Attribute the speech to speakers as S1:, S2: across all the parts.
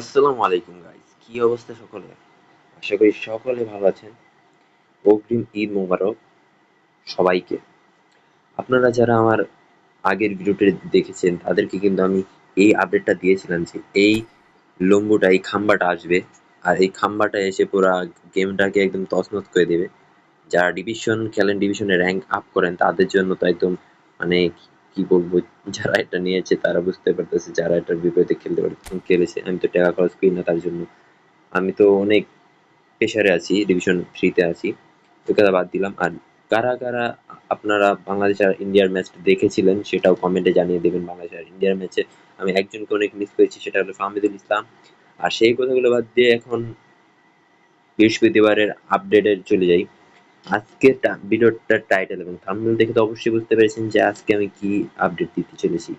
S1: আসসালামু আলাইকুম গাইস কি অবস্থা সকলে? আশা করি সকলে ভালো আছেন। অগ্রিম ঈদ মোবারক সবাইকে। আপনারা যারা আমার আগের ভিডিওটি দেখেছেন, তাদেরকে কিন্তু আমি এই আপডেটটা দিয়েছিলাম যে এই লম্বুটা, এই খাম্বাটা আসবে। আর এই খাম্বাটা এসে পুরো গেমটাকে একদম তছনছ করে দেবে। যারা ডিভিশন খেলেন ডিভিশনে র্যাঙ্ক আপ করেন, তাদের জন্য তো একদম মানে কি বলব, যারা এটা নিয়েছে তারা বুঝতে পারতেছে, যারা এটার বিপরীতে খেলতে পারে, খেলেছে। আমি তো টাকা খরচ করি না তার জন্য। আমি তো অনেক প্রেশারে আছি ডিভিশন থ্রিতে আছি। কথা বাদ দিলাম। আর কারা কারা আপনারা বাংলাদেশ আর ইন্ডিয়ার ম্যাচ দেখেছিলেন সেটাও কমেন্টে জানিয়ে দেবেন বাংলাদেশ আর ইন্ডিয়ার ম্যাচে আমি একজনকে অনেক মিস করেছি, সেটা হলো ফাহমিদুল ইসলাম। আর সেই কথাগুলো বাদ দিয়ে এখন বৃহস্পতিবারের আপডেটে চলে যাই। আজকে ভিডিওটার টাইটেল এবং থাম্বনেল দেখে তো অবশ্যই বুঝতে পেরেছেন যে আজকে আমি কি আপডেট দিতে চলেছি।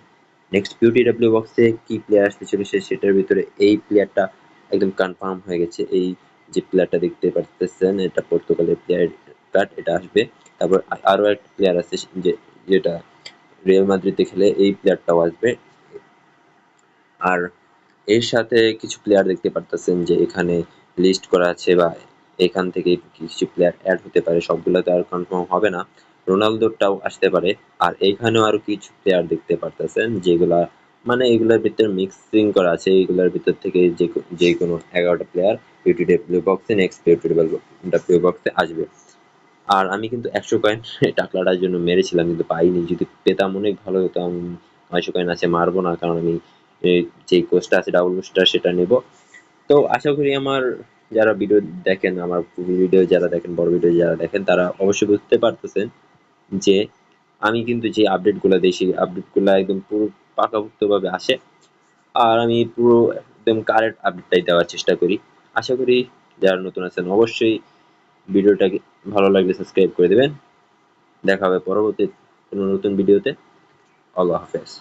S1: নেক্সট পিউটি ডাব্লিউ বক্সে কি প্লেয়ার আসতে চলেছে সেটার ভিতরে এই প্লেয়ারটা একদম কনফার্ম হয়ে গেছে। এই যে প্লেয়ারটা দেখতে পারতেছেন, এটা পর্তুগালের প্লেয়ার কার্ড এটা আসবে। তারপর আরও একটা প্লেয়ার আছে যে যেটা রিয়াল মাদ্রিদে খেলে এই প্লেয়ারটাও আসবে। আর এর সাথে কিছু প্লেয়ার দেখতে পারতেছেন যে এখানে লিস্ট করা আছে বা এখান থেকে কিছু প্লেয়ার অ্যাড হতে পারে, সবগুলো তো আর কনফার্ম হবে না। রোনালদোটাও আসতে পারে, আর এখানেও আরও কিছু প্লেয়ার দেখতে পারতেছেন, যেগুলা মানে এগুলোর ভিতরে মিক্সিং করা আছে, এগুলোর ভিতর থেকে যে যে কোনো এগারোটা প্লেয়ার ডাব্লিউ বক্সে নেক্সট বিউটি ডাব্লিউ বক্সে আসবে। আর আমি কিন্তু একশো কয়েন টাকলাটার জন্য মেরেছিলাম, কিন্তু পাইনি। যদি পেতাম অনেক ভালো হতো, আমি কয়েন আছে, মারবো না, কারণ আমি যে কোচটা আছে ডাবল স্টার সেটা নেব। তো আশা করি আমার যারা ভিডিও দেখেন, আমার ভিডিও যারা দেখেন, বড় ভিডিও যারা দেখেন, তারা অবশ্যই বুঝতে পারতেছেন যে আমি কিন্তু যে আপডেটগুলো দিই সেই আপডেটগুলো একদম পুরো পাকাপোক্তভাবে আসে। আর আমি পুরো একদম কারেক্ট আপডেটটাই দেওয়ার চেষ্টা করি। আশা করি যারা নতুন আছেন, অবশ্যই ভিডিওটাকে ভালো লাগলে সাবস্ক্রাইব করে দেবেন। দেখা হবে পরবর্তী কোনো নতুন ভিডিওতে আল্লাহ হাফেজ।